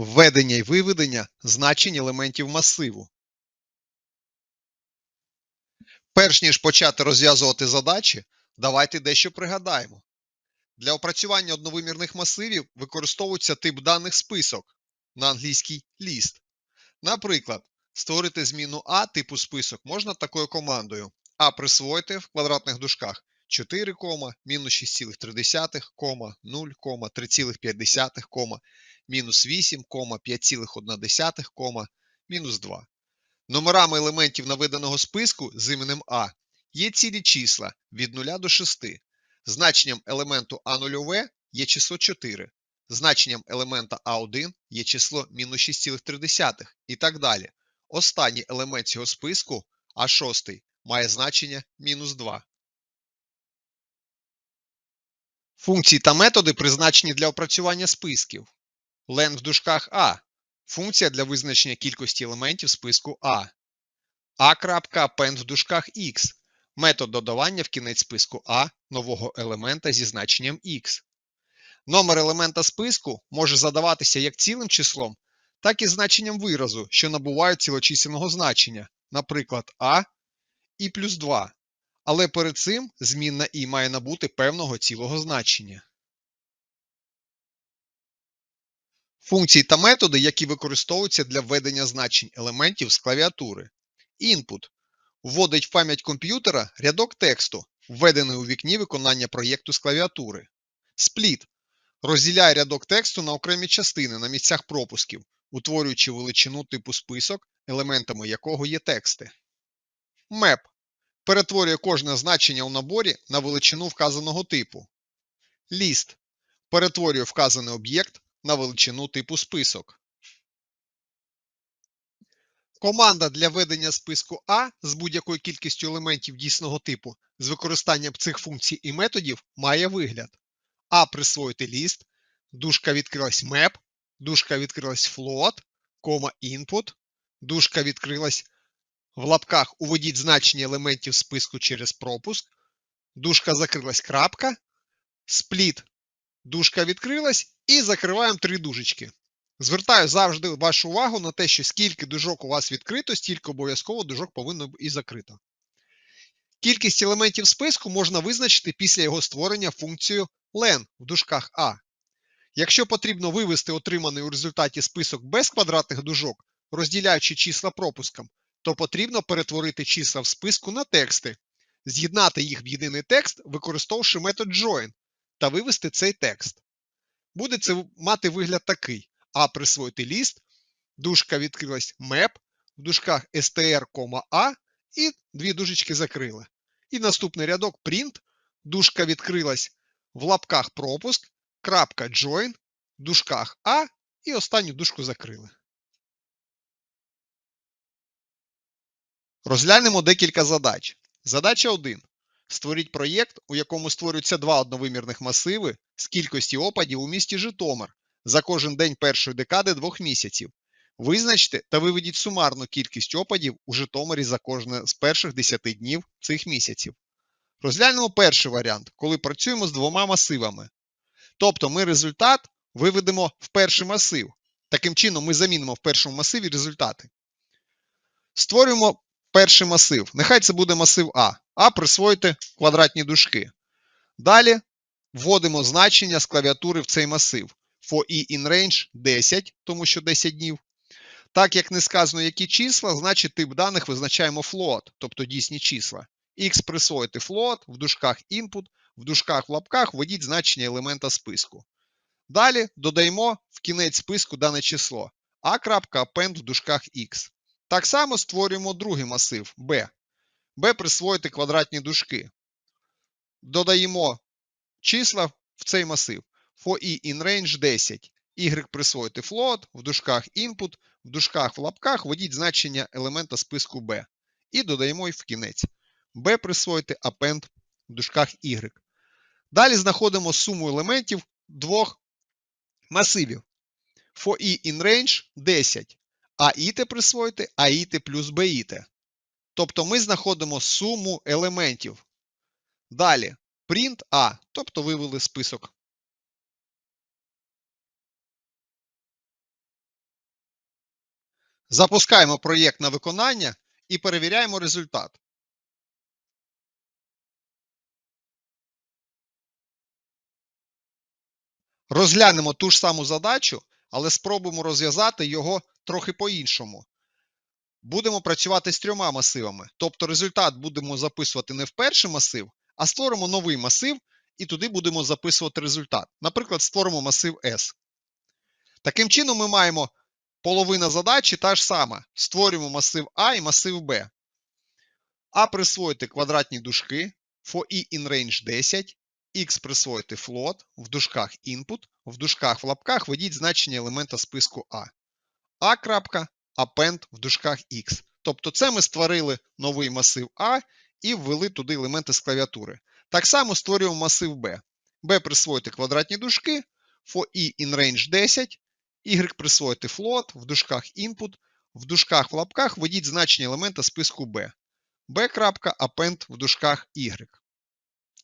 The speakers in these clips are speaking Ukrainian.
Введення і виведення значень елементів масиву. Перш ніж почати розв'язувати задачі, давайте дещо пригадаємо. Для опрацювання одновимірних масивів використовується тип даних список на англійський list. Наприклад, створити зміну А типу список можна такою командою А присвоїти в квадратних дужках 4, мінус 6,3, 0, 3,5, мінус 8, 5,1, мінус 2. Номерами елементів наведеного списку з іменем А є цілі числа від 0 до 6. Значенням елементу А0 є число 4. Значенням елемента А1 є число мінус 6,3 і так далі. Останній елемент цього списку А6 має значення мінус 2. Функції та методи призначені для опрацювання списків. len в дужках А функція для визначення кількості елементів списку А. a.append в дужках X метод додавання в кінець списку А нового елемента зі значенням X. Номер елемента списку може задаватися як цілим числом, так і значенням виразу, що набувають цілочисельного значення, наприклад, А і плюс 2. Але перед цим змінна І має набути певного цілого значення. Функції та методи, які використовуються для введення значень елементів з клавіатури. Input вводить в пам'ять комп'ютера рядок тексту, введений у вікні виконання проєкту з клавіатури. Split розділяє рядок тексту на окремі частини на місцях пропусків, утворюючи величину типу список, елементами якого є тексти. Map перетворює кожне значення у наборі на величину вказаного типу. List перетворює вказаний об'єкт на величину типу список. Команда для ведення списку А з будь-якою кількістю елементів дійсного типу з використанням цих функцій і методів має вигляд. А присвоїти ліст, дужка відкрилась map, дужка відкрилась float, кома input, дужка відкрилась в лапках уведіть значення елементів списку через пропуск, дужка закрилась крапка, спліт, дужка відкрилась і закриваємо три дужечки. Звертаю завжди вашу увагу на те, що скільки дужок у вас відкрито, стільки обов'язково дужок повинно і закрито. Кількість елементів списку можна визначити після його створення функцією len в дужках А. Якщо потрібно вивести отриманий у результаті список без квадратних дужок, розділяючи числа пропуском, то потрібно перетворити числа в списку на тексти, з'єднати їх в єдиний текст, використовувавши метод join, та вивести цей текст. Буде це мати вигляд такий: А присвоїти ліст, дужка відкрилась map, в дужках str, A і дві дужечки закрили. І наступний рядок print, дужка відкрилась в лапках пропуск, крапка join, в дужках А і останню дужку закрили. Розглянемо декілька задач. Задача 1. Створіть проєкт, у якому створюються два одновимірних масиви з кількості опадів у місті Житомир за кожен день першої декади двох місяців. Визначте та виведіть сумарну кількість опадів у Житомирі за кожне з перших 10 днів цих місяців. Розглянемо перший варіант, коли працюємо з двома масивами. Тобто ми результат виведемо в перший масив. Таким чином, ми замінимо в першому масиві результати. Створюємо перший масив. Нехай це буде масив А. А присвоїти квадратні дужки. Далі вводимо значення з клавіатури в цей масив. For i in range 10, тому що 10 днів. Так як не сказано, які числа, значить тип даних визначаємо float, тобто дійсні числа. X присвоїти float, в дужках input, в дужках в лапках введіть значення елемента списку. Далі додаємо в кінець списку дане число a.append в дужках x. Так само створюємо другий масив b. b присвоїти квадратні дужки. Додаємо числа в цей масив. For i in range 10. Y присвоїти float, в дужках input, в дужках в лапках введіть значення елемента списку b. І додаємо їх в кінець. b присвоїти append в дужках y. Далі знаходимо суму елементів двох масивів. For i in range 10. А іте присвоїти а плюс біте. Тобто ми знаходимо суму елементів. Далі print A, тобто вивели список Запускаємо проєкт на виконання і перевіряємо результат. Розглянемо ту ж саму задачу, але спробуємо розв'язати його трохи по-іншому. Будемо працювати з трьома масивами, тобто результат будемо записувати не в перший масив, а створимо новий масив і туди будемо записувати результат. Наприклад, створимо масив S. Таким чином, ми маємо половина задачі та ж сама. Створюємо масив А і масив Б. А присвоїти квадратні дужки, for i in range 10, x присвоїти float, в дужках input, в дужках в лапках введіть значення елемента списку А. А. append в дужках X. Тобто це ми створили новий масив А і ввели туди елементи з клавіатури. Так само створюємо масив B. B присвоїти квадратні дужки, for i in range 10, y присвоїти float, в дужках input, в дужках в лапках введіть значення елемента списку B. b.append в дужках y.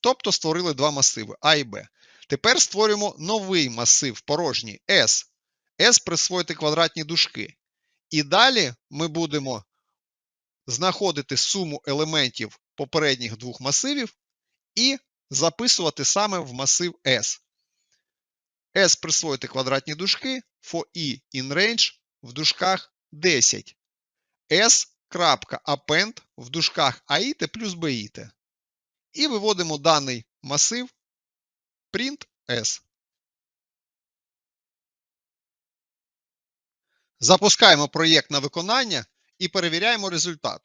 Тобто створили два масиви А і Б. Тепер створюємо новий масив порожній S. S присвоїти квадратні дужки. І далі ми будемо знаходити суму елементів попередніх двох масивів і записувати саме в масив S. S присвоїти квадратні дужки, for i in range в дужках 10. S.append в дужках AIT плюс BIT. І виводимо даний масив print S. Запускаємо проєкт на виконання і перевіряємо результат.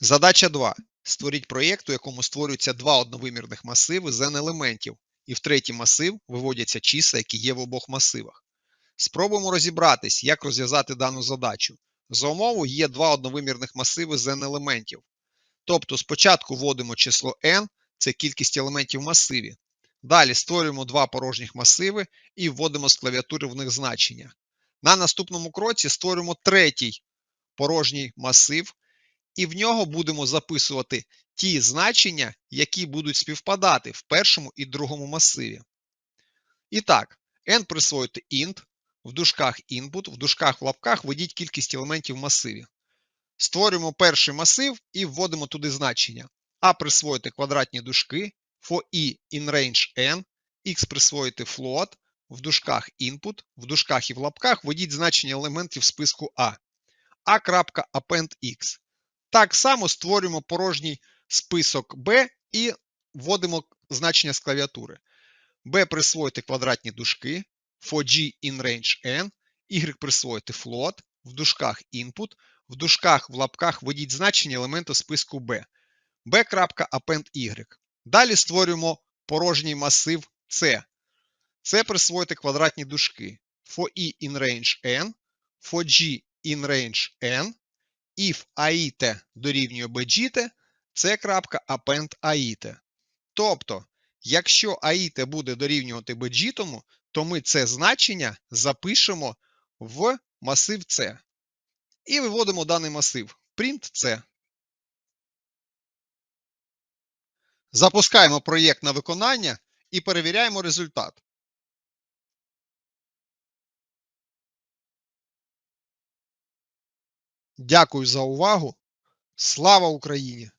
Задача 2. Створіть проєкт, у якому створюються два одновимірних масиви з n елементів, і в третій масив виводяться числа, які є в обох масивах. Спробуємо розібратись, як розв'язати дану задачу. За умову є два одновимірних масиви з n елементів. Тобто спочатку вводимо число n, це кількість елементів в масиві. Далі створюємо два порожніх масиви і вводимо з клавіатури в них значення. На наступному кроці створюємо третій порожній масив, і в нього будемо записувати ті значення, які будуть співпадати в першому і другому масиві. І так, n присвоїти int, в дужках input, в дужках в лапках введіть кількість елементів в масиві. Створюємо перший масив і вводимо туди значення. А присвоїти квадратні дужки, for i in range n, x присвоїти float, в дужках input, в дужках і в лапках введіть значення елементів списку A. A.append x. Так само створюємо порожній список B і вводимо значення з клавіатури. B присвоїти квадратні дужки, for g in range n, y присвоїти float, в дужках input, в дужках в лапках введіть значення елементу списку B. b.append y. Далі створюємо порожній масив C. Це присвоїти квадратні дужки. For i in range n, for g in range n, if aite дорівнює bgt, це крапка append aite. Тобто, якщо aite буде дорівнювати bgt, то ми це значення запишемо в масив C. І виводимо даний масив print C. Запускаємо проєкт на виконання і перевіряємо результат. Дякую за увагу. Слава Україні!